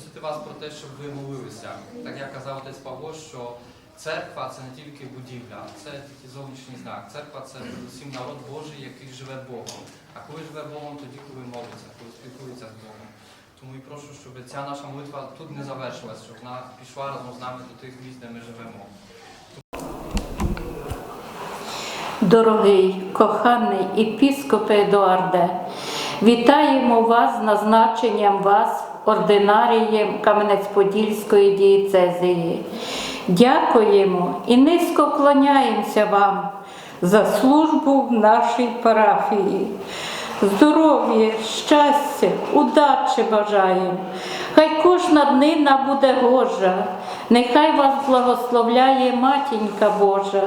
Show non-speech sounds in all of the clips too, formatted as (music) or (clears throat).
попросити вас про те, щоб ви молилися. Так як казав отець Павло, що церква це не тільки будівля, це тільки зовнішній знак. Церква це передусім народ Божий, який живе Богом. А коли живе Богом, тоді коли молиться, коли спілкується з Богом. Тому і прошу, щоб ця наша молитва тут не завершилась, щоб вона пішла разом з нами до тих місць, де ми живемо. Дорогий, коханий епіскопе Едуарде, вітаємо вас з назначенням вас ординарієм Кам'янець-Подільської дієцезії. Дякуємо і низько клоняємося вам за службу в нашій парафії. Здоров'я, щастя, удачі бажаємо. Хай кожна днина буде Божа, нехай вас благословляє Матінька Божа,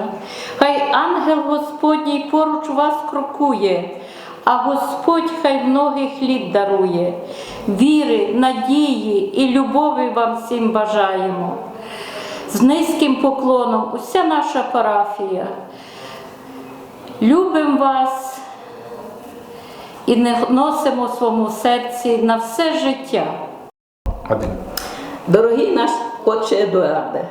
хай ангел Господній поруч вас крокує, а Господь хай многих літ дарує. Віри, надії і любові вам всім бажаємо. З низьким поклоном уся наша парафія. Любимо вас і не носимо в своєму серці на все життя. Один. Дорогий наш отче Едуарде,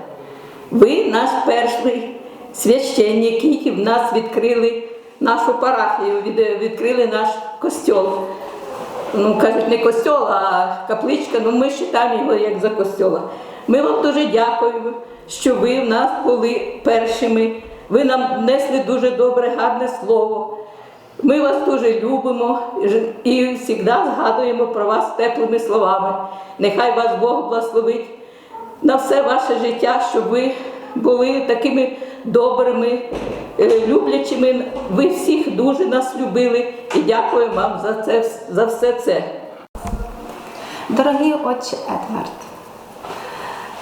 ви наш перший священник, який в нас відкрили нашу парафію, відкрили наш костьол. Ну, кажуть, не костьол, а капличка, ну ми вважаємо його як за костьола. Ми вам дуже дякуємо, що ви в нас були першими. Ви нам внесли дуже добре, гарне слово. Ми вас дуже любимо і завжди згадуємо про вас теплими словами. Нехай вас Бог благословить на все ваше життя, щоб ви були такими добрими, е, люблячими. Ви всіх дуже нас любили і дякуємо вам за це за все це. Дорогий отче Едвард,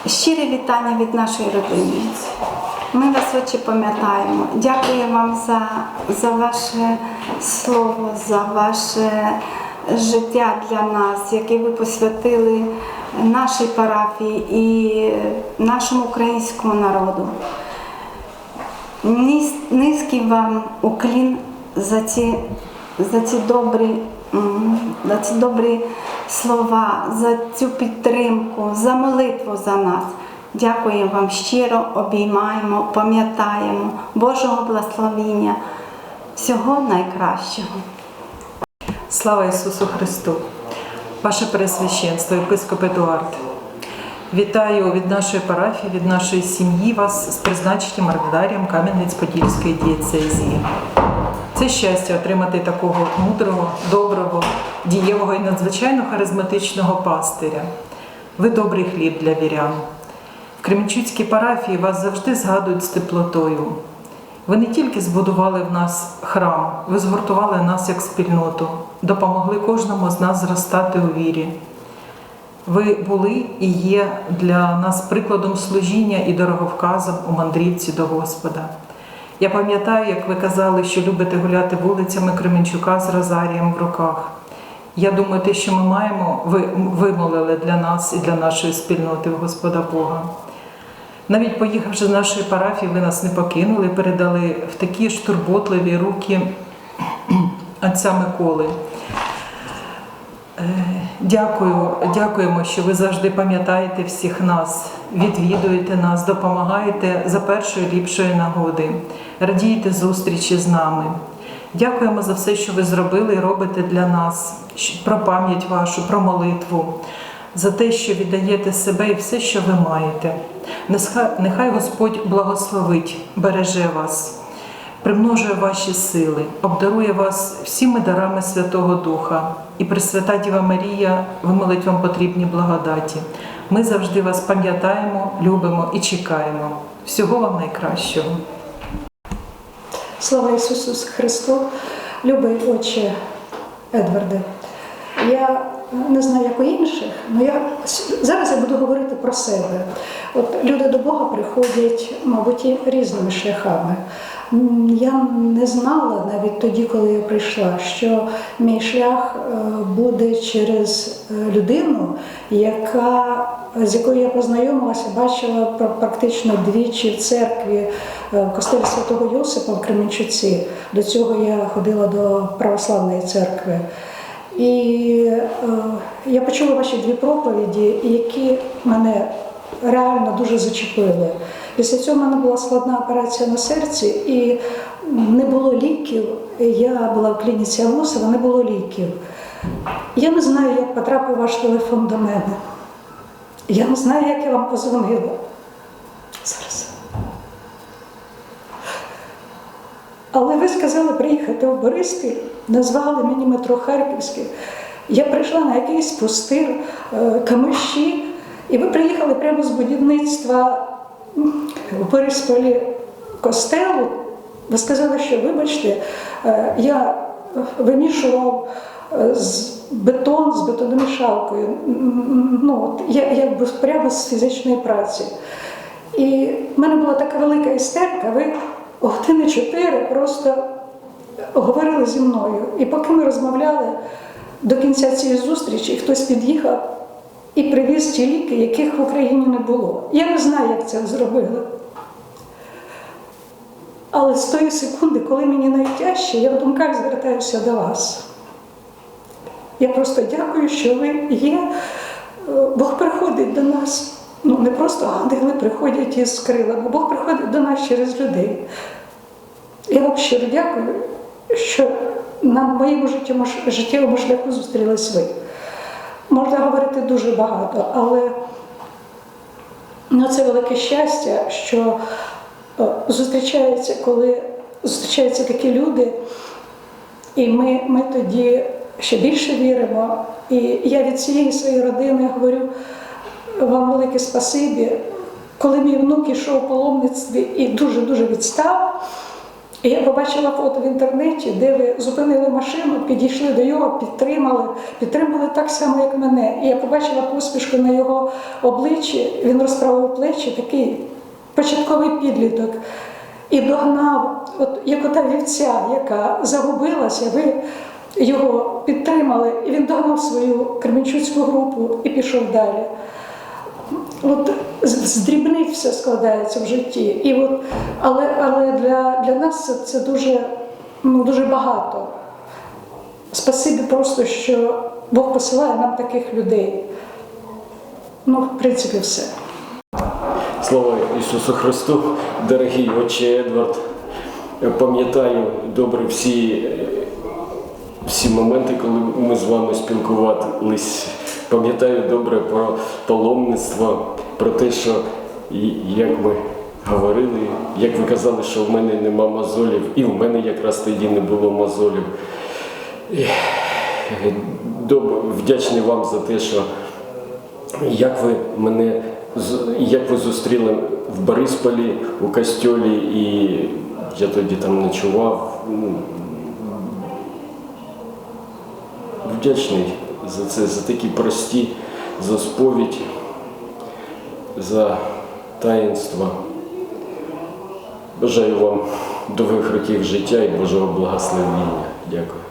щире вітання від нашої родини. Ми вас очі пам'ятаємо. Дякую вам за, за ваше слово, за ваше життя для нас, яке ви посвятили нашій парафії і нашому українському народу. Низ- Низький вам уклін за ці, за ці добрі, за ці добрі слова, за цю підтримку, за молитву за нас. Дякуємо вам щиро, обіймаємо, пам'ятаємо Божого благословіння, всього найкращого. Слава Ісусу Христу! Ваше Пресвященство, єпископ Едуард. Вітаю від нашої парафії, від нашої сім'ї вас з призначенням ординарієм Кам'янець-Подільської дієцезії. Це щастя отримати такого мудрого, доброго, дієвого і надзвичайно харизматичного пастиря. Ви добрий хліб для вірян. В Кременчуцькій парафії вас завжди згадують з теплотою. Ви не тільки збудували в нас храм, ви згуртували нас як спільноту, допомогли кожному з нас зростати у вірі. Ви були і є для нас прикладом служіння і дороговказом у мандрівці до Господа. Я пам'ятаю, як ви казали, що любите гуляти вулицями Кременчука з Розарієм в руках. Я думаю, те, що ми маємо, ви вимолили для нас і для нашої спільноти в Господа Бога. Навіть поїхавши з нашої парафії, ви нас не покинули, передали в такі ж турботливі руки (clears throat) отця Миколи. Дякую, дякуємо, що ви завжди пам'ятаєте всіх нас, відвідуєте нас, допомагаєте за першої ліпшої нагоди, радієте зустрічі з нами. Дякуємо за все, що ви зробили і робите для нас, про пам'ять вашу, про молитву, за те, що віддаєте себе і все, що ви маєте. Нехай Господь благословить, береже вас примножує ваші сили, обдарує вас всіми дарами Святого Духа. І Пресвята Діва Марія вимолить вам потрібні благодаті. Ми завжди вас пам'ятаємо, любимо і чекаємо. Всього вам найкращого. Слава Ісусу Христу, любий отче Едварде. Я не знаю, як у інших, але я зараз я буду говорити про себе. От люди до Бога приходять, мабуть, різними шляхами. Я не знала навіть тоді, коли я прийшла, що мій шлях е, буде через е, людину, яка з якою я познайомилася, бачила пр- практично двічі в церкві е, в костелі Святого Йосипа в Кременчуці. До цього я ходила до православної церкви. І е, я почула ваші дві проповіді, які мене реально дуже зачепили. Після цього в мене була складна операція на серці, і не було ліків. Я була в клініці Амосова, не було ліків. Я не знаю, як потрапив ваш телефон до мене. Я не знаю, як я вам позвонила. Зараз. Але ви сказали приїхати в Бориспіль, назвали мені метро Харківське. Я прийшла на якийсь пустир, е, камиші, і ви приїхали прямо з будівництва в Борисполі костелу. Ви сказали, що вибачте, е, я вимішував е, з бетон з бетономішалкою. Ну, от, я якби прямо з фізичної праці. І в мене була така велика істерика, ви години чотири просто говорили зі мною. І поки ми розмовляли до кінця цієї зустрічі, хтось під'їхав і привіз ті ліки, яких в Україні не було. Я не знаю, як це зробили. Але з тої секунди, коли мені найтяжче, я в думках звертаюся до вас. Я просто дякую, що ви є. Е, Бог приходить до нас. Ну, не просто ангели приходять із крилами, Бог приходить до нас через людей. Я вам щиро дякую, що на моєму життєвому, шляху зустрілись ви. Можна говорити дуже багато, але ну, це велике щастя, що е, зустрічаються, коли зустрічаються такі люди, і ми, ми тоді ще більше віримо. І я від цієї своєї родини говорю вам велике спасибі. Коли мій внук ішов у паломництві і дуже-дуже відстав, я побачила фото в інтернеті, де ви зупинили машину, підійшли до його, підтримали, підтримали так само, як мене. І я побачила посмішку на його обличчі, він розправив плечі, такий початковий підліток. І догнав, от як ота вівця, яка загубилася, ви його підтримали, і він догнав свою кременчуцьку групу і пішов далі. От з дрібниць все складається в житті. І от, але але для, для нас це, це дуже, ну, дуже багато. Спасибі просто, що Бог посилає нам таких людей. Ну, в принципі, все. Слава Ісусу Христу, дорогий отче Едвард. Пам'ятаю добре всі, всі моменти, коли ми з вами спілкувались. Пам'ятаю добре про паломництво, про те, що як ми говорили, як ви казали, що в мене нема мозолів, і в мене якраз тоді не було мозолів. І, Вдячний вам за те, що як ви мене як ви зустріли в Борисполі у костьолі, і я тоді там ночував. Ну, Вдячний за це, за такі прості, за сповідь, за таїнство. Бажаю вам довгих років життя і Божого благословення. Дякую.